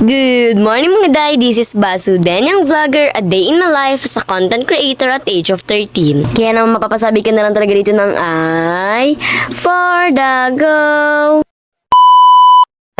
Good morning mga day, this is Basu, Danyang Vlogger, a day in my life as a content creator at age of 13. Kaya naman mapapasabi ka na lang talaga dito ng ay, for the go!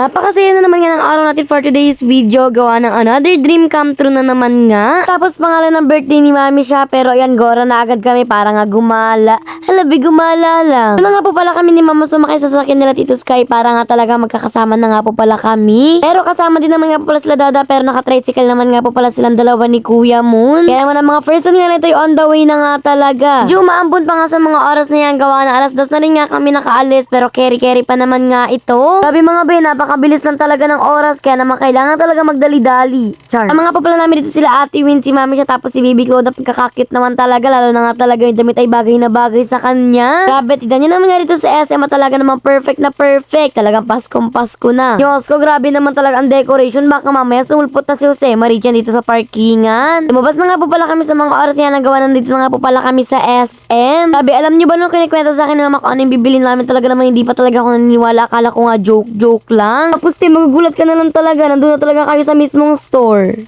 Napakasaya na naman nga ng araw natin for today's video. Gawa ng another dream come true na naman nga. Tapos pangalan ng birthday ni Mami siya. Pero ayan, gora na agad kami para nga gumala. Halabi, gumala lang. Ano nga po pala kami ni Mama sumakay sa sasakyan nila Tito Sky para nga talaga magkakasama na nga po pala kami. Pero kasama din naman nga po pala sila Dada pero naka-tricycle naman nga po pala silang dalawa ni Kuya Moon. Kaya naman ang mga person nga nito on the way na nga talaga. Medyo maambon pa nga sa mga oras na yan. Gawa na alas dos na rin nga kami nakaalis pero carry-carry pa naman nga ito. Sabi mga be, napakabilis lang talaga ng oras kaya naman kailangan talaga magdali-dali. Char. Ang mga pa pala namin dito sila Ate Win, si Mami siya tapos si Bibi Claude pagkakakit naman talaga lalo na nga talaga yung damit ay bagay na bagay sa kanya. Grabe, tignan nyo naman nga dito sa SM at talaga naman perfect na perfect. Talagang Paskong Pasko na. Diyos ko, grabe naman talaga ang decoration. Baka mamaya sumulpot na si Jose Marie dyan dito sa parkingan. Lumabas na nga po pala kami sa mga oras yan. Nagawa nandito na nga po pala kami sa SM. Sabi, alam nyo ba nung kinikwento sa akin ni Mama kung ano yung bibilin namin talaga naman hindi pa talaga ako naniniwala. Akala ko nga joke-joke lang. Tapos te, magugulat ka na lang talaga. Nandun na talaga kayo sa mismong store.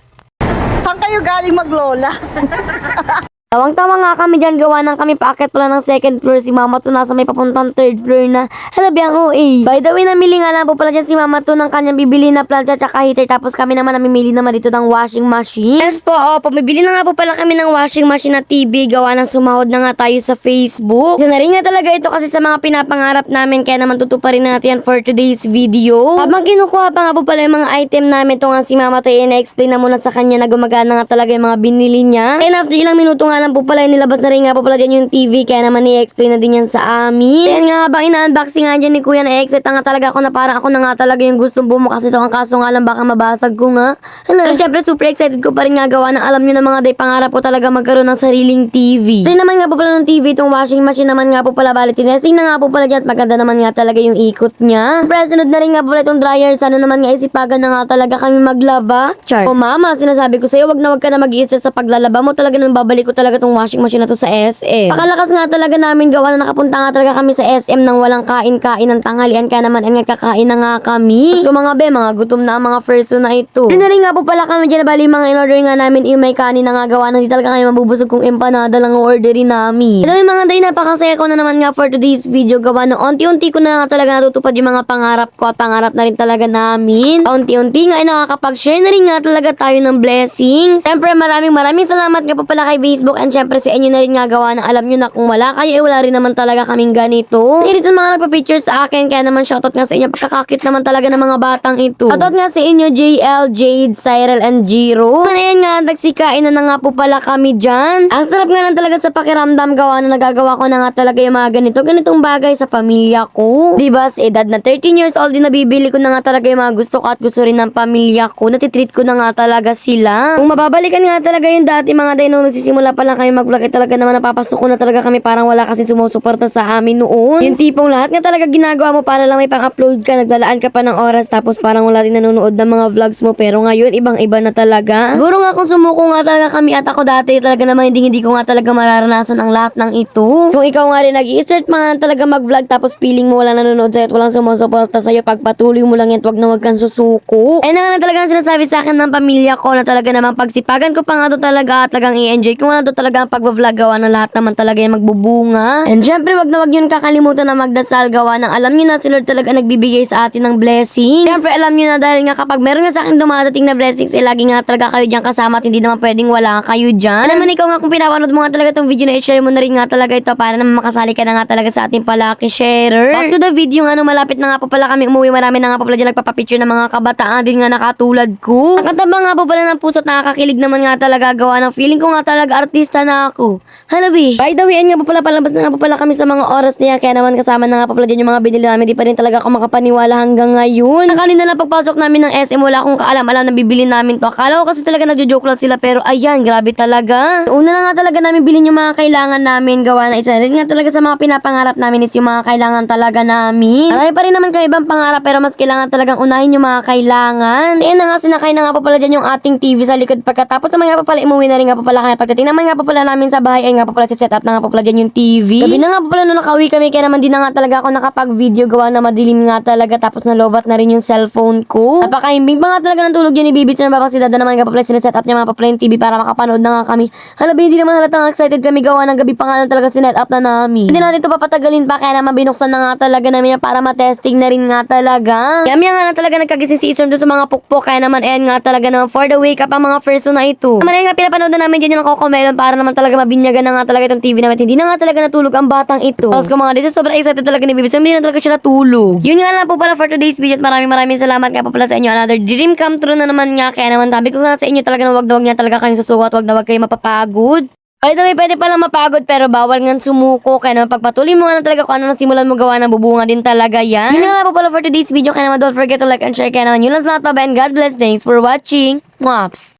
Saan kayo galing maglola? Tawang-tawa nga kami dyan, gawa ng kami paakit pala ng second floor. Si Mama to nasa may papuntang third floor na. Halabi ang OA. By the way, namili nga lang po pala dyan si Mama to ng kanyang bibili na plancha tsaka heater. Tapos kami naman namimili naman dito ng washing machine. Yes po, oh, pumibili na nga po pala kami ng washing machine na TV. Gawa ng sumahod na nga tayo sa Facebook. Isa na rin nga talaga ito kasi sa mga pinapangarap namin. Kaya naman tutuparin natin yan for today's video. Habang kinukuha pa nga po pala yung mga item namin, to nga si Mama to ina-explain na muna sa kanya na gumagana nga talaga yung mga binili niya. And after ilang minuto nga lang po pala nilabas na rin nga po pala dyan yung TV kaya naman i-explain na din yan sa amin. Then nga habang ina-unboxing nga dyan ni Kuya na exit nga talaga ako na parang ako na nga talaga yung gustong bumukas ito ang kaso nga lang baka mabasag ko nga. Hala, syempre super excited ko pa rin nga gawa na alam nyo na mga day pangarap ko talaga magkaroon ng sariling TV. So naman nga po pala ng TV itong washing machine naman nga po pala bali tinesting na nga po pala dyan at maganda naman nga talaga yung ikot niya. Siyempre sunod na rin nga po pala itong dryer sana naman nga isipagan na nga talaga kami maglaba. Char. O mama, sinasabi ko sa'yo wag na wag ka na mag-iisa sa paglalaba mo talaga nang babalik ko talaga tong washing machine na to sa SM. Pakalakas nga talaga namin gawa na nakapunta nga talaga kami sa SM nang walang kain-kain ng tanghalian kaya naman ang kakain na nga kami. Tapos mga be, mga gutom na ang mga person na ito. Rin nga po pala kami dyan bali mga in-order nga namin yung may kanin na nga gawa na hindi talaga kami mabubusog kung empanada lang ang orderin namin. Ito yung mga day napakasaya ko na naman nga for today's video gawa na unti-unti ko na nga talaga natutupad yung mga pangarap ko at pangarap na rin talaga namin. Unti-unti nga ay nakakapag-share na rin nga talaga tayo ng blessings. Siyempre maraming maraming salamat nga po pala kay Facebook and siyempre sa inyo na rin nga gawa na alam nyo na kung wala kayo eh wala rin naman talaga kaming ganito. Hindi dito mga nagpa-picture sa akin kaya naman shoutout nga sa inyo pagkakakit naman talaga ng mga batang ito. Shoutout nga sa inyo JL, Jade, Cyril, and Jiro. Ayan nga, nagsikain na na nga po pala kami dyan. Ang sarap nga lang talaga sa pakiramdam gawa na nagagawa ko na nga talaga yung mga ganito, ganitong bagay sa pamilya ko. Diba sa edad na 13 years old din nabibili ko na nga talaga yung mga gusto ko at gusto rin ng pamilya ko. Natitreat ko na nga talaga sila. Kung mababalikan nga talaga yung dati mga day nung nagsisimula pa lang kami mag-vlog eh talaga naman napapasok ko na talaga kami parang wala kasi sumusuporta sa amin noon. Yung tipong lahat nga talaga ginagawa mo para lang may pang-upload ka, naglalaan ka pa ng oras tapos parang wala din nanonood ng mga vlogs mo pero ngayon ibang iba na talaga. Siguro nga kung sumuko nga talaga kami at ako dati talaga naman hindi hindi ko nga talaga mararanasan ang lahat ng ito. Kung ikaw nga rin nag-i-start man talaga mag-vlog tapos feeling mo walang nanonood sa'yo at walang sumusuporta sa'yo pagpatuloy mo lang yan wag na wag kang susuko. Eh na nga na talaga ang sinasabi sa akin ng pamilya ko na talaga naman pagsipagan ko pa nga to talaga at talagang i-enjoy ko nga to talaga ang pag-vlog gawa ng lahat naman talaga yung magbubunga. And syempre wag na wag yun kakalimutan na magdasal gawa ng alam niyo na si Lord talaga nagbibigay sa atin ng blessings. Syempre alam niyo na dahil nga kapag meron nga sa akin dumadating na blessings eh lagi nga talaga kayo diyan kasama at hindi naman pwedeng wala kayo diyan. Alam mo ikaw nga kung pinapanood mo nga talaga tong video na i-share mo na rin nga talaga ito para naman makasali ka na nga talaga sa ating palaki sharer. Back to the video nga nung malapit na nga po pala kami umuwi marami na nga po pala dyan nagpapapicture ng mga kabataan din nga nakatulad ko. Nakataba nga po pala ng puso at nakakakilig naman nga talaga gawa ng feeling ko nga talaga artista na ako. Halabi. By the way, ayun nga po pala palabas na nga po pala kami sa mga oras niya kaya naman kasama na nga po pala dyan yung mga binili namin. Di pa rin talaga ako makapaniwala hanggang ngayon. Nakalin na lang pagpasok namin ng SM wala akong kaalam-alam na bibili namin to. Akala ko kasi talaga nagjo-joke lang sila pero ayan, grabe talaga. Una na nga talaga namin bilhin yung mga kailangan namin gawa na isa rin nga talaga sa mga pinapangarap namin is yung mga kailangan talaga namin. Marami pa rin naman kayo ibang pangarap pero mas kailangan talagang unahin yung mga kailangan. Ayun na nga sinakay na nga po pala dyan yung ating TV sa likod pagkatapos naman nga po pala imuwi na rin nga po pala kaya pagdating naman nga nga po pala namin sa bahay ay nga po pala set up na nga po pala dyan yung TV. Gabi na nga po pala nung nakauwi kami kaya naman di na nga talaga ako nakapag-video gawa na madilim nga talaga tapos nalobat na rin yung cellphone ko. Napakahimbing pa nga talaga ng tulog yan ni Bibi Chan si Dada naman nga po pala sineset up niya mga po pala yung TV para makapanood na nga kami. Hala, hindi naman halatang excited kami gawa ng gabi pa nga lang talaga sinet up na namin. Hindi natin ito papatagalin pa kaya naman binuksan na nga talaga namin yan para matesting na rin nga talaga. Kaya nga na talaga nagkagising si Isram doon sa mga pukpok kaya naman ayan nga talaga naman for the wake up ang mga person na ito. Naman ayan nga pinapanood na namin dyan yung kokomelon para naman talaga mabinyagan na nga talaga itong TV namin. Hindi na nga talaga natulog ang batang ito. Tapos kung mga dito sobrang excited talaga ni Bibi so hindi na talaga siya natulog. Yun nga lang po pala for today's video maraming maraming salamat nga po pala sa inyo. Another dream come true na naman nga kaya naman sabi ko nga sa inyo talaga na wag na wag niya talaga kayong susuko at wag na wag kayo mapapagod. The way, pwede palang mapagod pero bawal nga sumuko. Kaya naman pagpatuloy mo nga na talaga kung ano nasimulan mo gawa na bubunga din talaga yan. Yun nga lang po pala for today's video. Kaya naman don't forget to like and share. Kaya naman yun lang sa lahat pa and God bless. Thanks for watching. Mwaps!